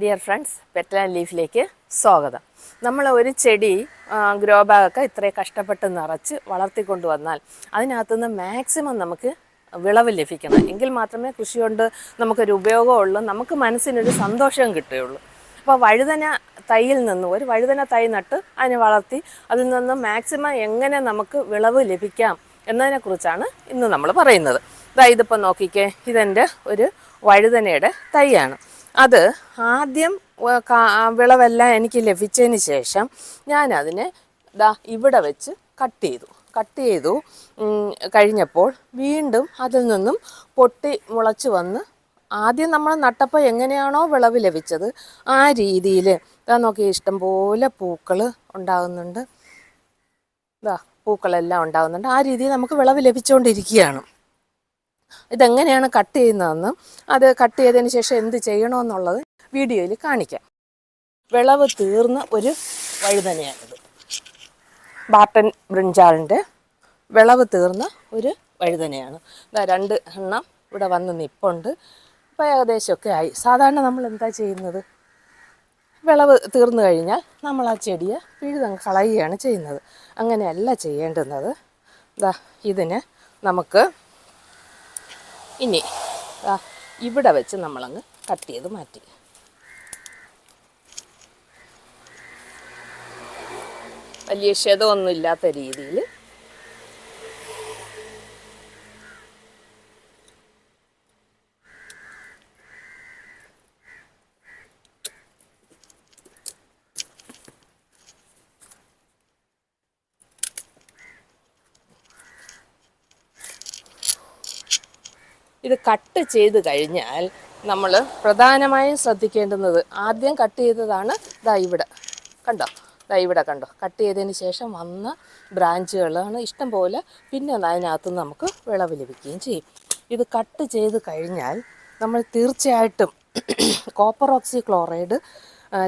Dear friends പെറ്റ്ലാൻ ലീഫിലേക്ക് സ്വാഗതം. നമ്മൾ ഒരു ചെടി ഗ്രോ ബാഗൊക്കെ ഇത്രയും കഷ്ടപ്പെട്ട് നിറച്ച് വളർത്തിക്കൊണ്ട് വന്നാൽ അതിനകത്തുനിന്ന് മാക്സിമം നമുക്ക് വിളവ് ലഭിക്കണം. എങ്കിൽ മാത്രമേ കൃഷി കൊണ്ട് നമുക്കൊരു ഉപയോഗമുള്ളൂ നമുക്ക് മനസ്സിനൊരു സന്തോഷം കിട്ടുകയുള്ളൂ. അപ്പോൾ വഴുതന തൈയിൽ നിന്ന് ഒരു വഴുതന തൈ നട്ട് അതിനെ വളർത്തി അതിൽ നിന്ന് മാക്സിമം എങ്ങനെ നമുക്ക് വിളവ് ലഭിക്കാം എന്നതിനെക്കുറിച്ചാണ് ഇന്ന് നമ്മൾ പറയുന്നത്. ഇതാ ഇതിപ്പോൾ നോക്കിക്കേ ഇതെന്റെ ഒരു വഴുതനയുടെ തൈയാണ്. അത് ആദ്യം വിളവെല്ലാം എനിക്ക് ലഭിച്ചതിന് ശേഷം ഞാൻ അതിനെ ദാ ഇവിടെ വെച്ച് കട്ട് ചെയ്തു. കട്ട് ചെയ്തു കഴിഞ്ഞപ്പോൾ വീണ്ടും അതിൽ നിന്നും പൊട്ടി മുളച്ച് വന്ന് ആദ്യം നമ്മൾ നട്ടപ്പോൾ എങ്ങനെയാണോ വിളവ് ലഭിച്ചത് ആ രീതിയിൽ. ഇതാ നോക്കി ഇഷ്ടംപോലെ പൂക്കൾ ഉണ്ടാകുന്നുണ്ട്. ഇതാ പൂക്കളെല്ലാം ഉണ്ടാകുന്നുണ്ട്. ആ രീതിയിൽ നമുക്ക് വിളവ് ലഭിച്ചുകൊണ്ടിരിക്കുകയാണ്. ഇതെങ്ങനെയാണ് കട്ട് ചെയ്യുന്നതെന്ന് അത് കട്ട് ചെയ്തതിന് ശേഷം എന്ത് ചെയ്യണമെന്നുള്ളത് വീഡിയോയിൽ കാണിക്കാം. വിളവ് തീർന്ന ഒരു വഴുതനയാണിത്. ബാട്ടൻ ബ്രിഞ്ചാളിന്റെ വിളവ് തീർന്ന ഒരു വഴുതനയാണ്. ഇതാ രണ്ട് എണ്ണം ഇവിടെ വന്ന് നിപ്പുണ്ട്. ഇപ്പോൾ ഏകദേശമൊക്കെ ആയി. സാധാരണ നമ്മൾ എന്താ ചെയ്യുന്നത്? വിളവ് തീർന്നു കഴിഞ്ഞാൽ നമ്മൾ ആ ചെടിയെ പിഴുതങ്ങ് കളയുകയാണ് ചെയ്യുന്നത്. അങ്ങനെയല്ല ചെയ്യേണ്ടുന്നത്. ദാ ഇതിന് നമുക്ക് ഇനി ഇവിടെ വെച്ച് നമ്മളങ്ങ് കട്ട് ചെയ്ത് മാറ്റി. വലിയ ക്ഷതമൊന്നും ഇല്ലാത്ത രീതിയിൽ ഇത് കട്ട് ചെയ്ത് കഴിഞ്ഞാൽ നമ്മൾ പ്രധാനമായും ശ്രദ്ധിക്കേണ്ടുന്നത് ആദ്യം കട്ട് ചെയ്തതാണ് ദാ ഇവിടെ. കണ്ടോ? ദാ ഇവിടെ കണ്ടോ? കട്ട് ചെയ്തതിന് ശേഷം വന്ന ബ്രാഞ്ചുകളാണ് ഇഷ്ടം പോലെ. പിന്നെ അതിനകത്ത് നമുക്ക് വിളവ് ലഭിക്കുകയും ചെയ്യും. ഇത് കട്ട് ചെയ്ത് കഴിഞ്ഞാൽ നമ്മൾ തീർച്ചയായിട്ടും കോപ്പർ ഓക്സി ക്ലോറൈഡ്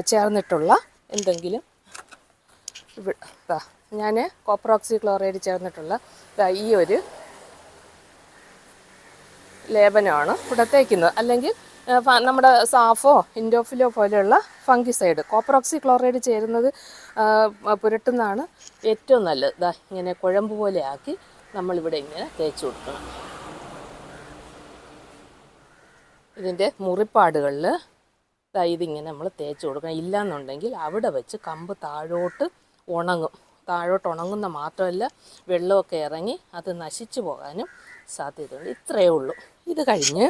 ചേർന്നിട്ടുള്ള എന്തെങ്കിലും ഇവിടെ ഞാൻ കോപ്പർ ഓക്സി ക്ലോറൈഡ് ചേർന്നിട്ടുള്ള ഈ ഒരു ലേപനമാണ് ഇവിടെ തേക്കുന്നത് അല്ലെങ്കിൽ നമ്മുടെ സാഫോ ഇൻഡോഫിലോ പോലെയുള്ള ഫംഗിസൈഡ് കോപ്പറോക്സി ക്ലോറൈഡ് ചേരുന്നത് പുരട്ടുന്നതാണ് ഏറ്റവും നല്ലത്. ഇങ്ങനെ കുഴമ്പ് പോലെ ആക്കി നമ്മളിവിടെ ഇങ്ങനെ തേച്ച് കൊടുക്കണം. ഇതിന്റെ മുറിപ്പാടുകളിൽ ഇതിങ്ങനെ നമ്മൾ തേച്ച് കൊടുക്കണം. ഇല്ലയെന്നുണ്ടെങ്കിൽ അവിടെ വെച്ച് കമ്പ് താഴോട്ട് ഉണങ്ങും. താഴോട്ട് ഉണങ്ങുന്ന മാത്രമല്ല വെള്ളമൊക്കെ ഇറങ്ങി അത് നശിച്ചു പോകാനും സാധ്യതയുണ്ട്. ഇത്രയേ ഉള്ളൂ. ഇത് കഴിഞ്ഞ്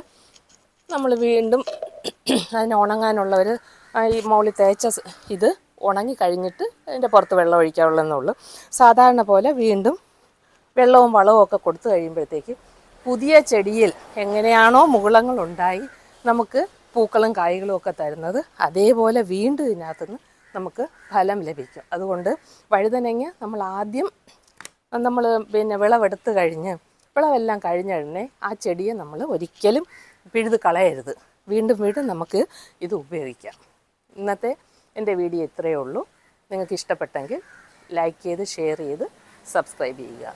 നമ്മൾ വീണ്ടും അതിന് ഉണങ്ങാനുള്ള ഒരു ഈ മോളി തേച്ച ഇത് ഉണങ്ങി കഴിഞ്ഞിട്ട് അതിന്റെ പുറത്ത് വെള്ളം ഒഴിക്കാവുള്ളൂ സാധാരണ പോലെ വീണ്ടും വെള്ളവും വളവും ഒക്കെ കൊടുത്തു കഴിയുമ്പോഴത്തേക്ക് പുതിയ ചെടിയിൽ എങ്ങനെയാണോ മുകുളങ്ങൾ ഉണ്ടായി നമുക്ക് പൂക്കളും കായ്കളും ഒക്കെ തരുന്നത് അതേപോലെ വീണ്ടും ഇതിനകത്തുനിന്ന് നമുക്ക് ഫലം ലഭിക്കും. അതുകൊണ്ട് വഴുതനങ്ങ നമ്മൾ ആദ്യം നമ്മൾ പിന്നെ വിളവെടുത്ത് കഴിഞ്ഞ് വിളവെല്ലാം കഴിഞ്ഞുടനെ ആ ചെടിയെ നമ്മൾ ഒരിക്കലും പിഴുത് കളയരുത്. വീണ്ടും വീണ്ടും നമുക്ക് ഇത് ഉപയോഗിക്കാം. ഇന്നത്തെ എന്റെ വീഡിയോ ഇത്രയേ ഉള്ളൂ. നിങ്ങൾക്ക് ഇഷ്ടപ്പെട്ടെങ്കിൽ ലൈക്ക് ചെയ്ത് ഷെയർ ചെയ്ത് സബ്സ്ക്രൈബ് ചെയ്യുക.